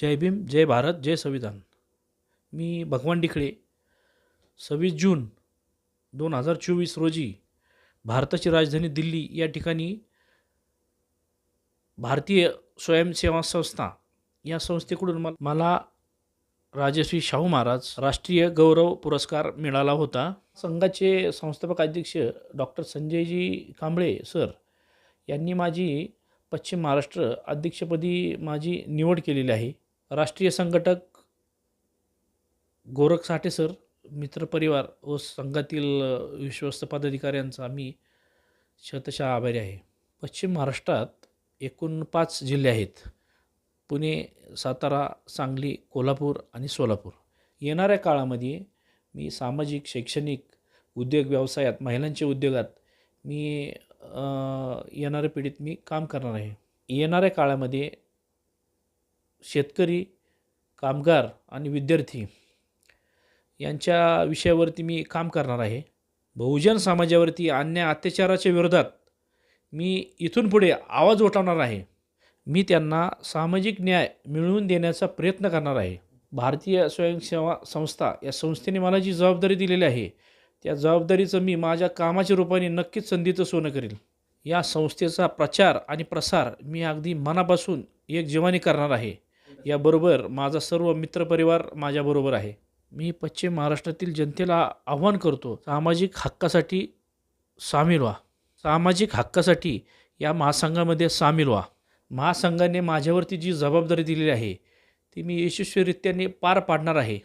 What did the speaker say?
जय भीम जय भारत जय संविधान. मी भगवान डिखळे सव्वीस जून दोन हजार चोवीस रोजी भारताची राजधानी दिल्ली या ठिकाणी भारतीय स्वयंसेवा संस्था या संस्थेकडून म मला राजश्री शाहू महाराज राष्ट्रीय गौरव पुरस्कार मिळाला होता. संघाचे संस्थापक अध्यक्ष डॉक्टर संजयजी कांबळे सर यांनी माझी पश्चिम महाराष्ट्र अध्यक्षपदी माझी निवड केलेली आहे. राष्ट्रीय संघटक गोरख साठे सर मित्रपरिवार व संघातील विश्वस्त पदाधिकाऱ्यांचा मी शतशः आभारी आहे. पश्चिम महाराष्ट्रात एकूण पाच जिल्हे आहेत. पुणे सातारा सांगली कोल्हापूर आणि सोलापूर. येणाऱ्या काळामध्ये मी सामाजिक शैक्षणिक उद्योग व्यवसायात महिलांच्या उद्योगात मी येणाऱ्या पिढीत मी काम करणार आहे. येणाऱ्या काळामध्ये शेतकरी कामगार आणि विद्यार्थी यांच्या विषयावरती मी काम करणार आहे. बहुजन समाजावरती अन्याय अत्याचाराच्या विरोधात मी इथून पुढे आवाज उठवणार आहे. मी त्यांना सामाजिक न्याय मिळवून देण्याचा प्रयत्न करणार आहे. भारतीय स्वयंसेवा संस्था या संस्थेने मला जी जबाबदारी दिलेली आहे त्या जबाबदारीचं मी माझ्या कामाच्या रूपाने नक्कीच संधीचं सोनं करेल. या संस्थेचा प्रचार आणि प्रसार मी अगदी मनापासून एक जीवाने करणार आहे. याबरोबर माझा सर्व मित्रपरिवार माझ्याबरोबर आहे. मी पश्चिम महाराष्ट्रातील जनतेला आव्हान करतो सामाजिक हक्कासाठी सामील व्हा. सामाजिक हक्कासाठी या महासंघामध्ये सामील व्हा. महासंघाने माझ्यावरती जी जबाबदारी दिलेली आहे ती मी यशस्वीरित्याने पार पाडणार आहे.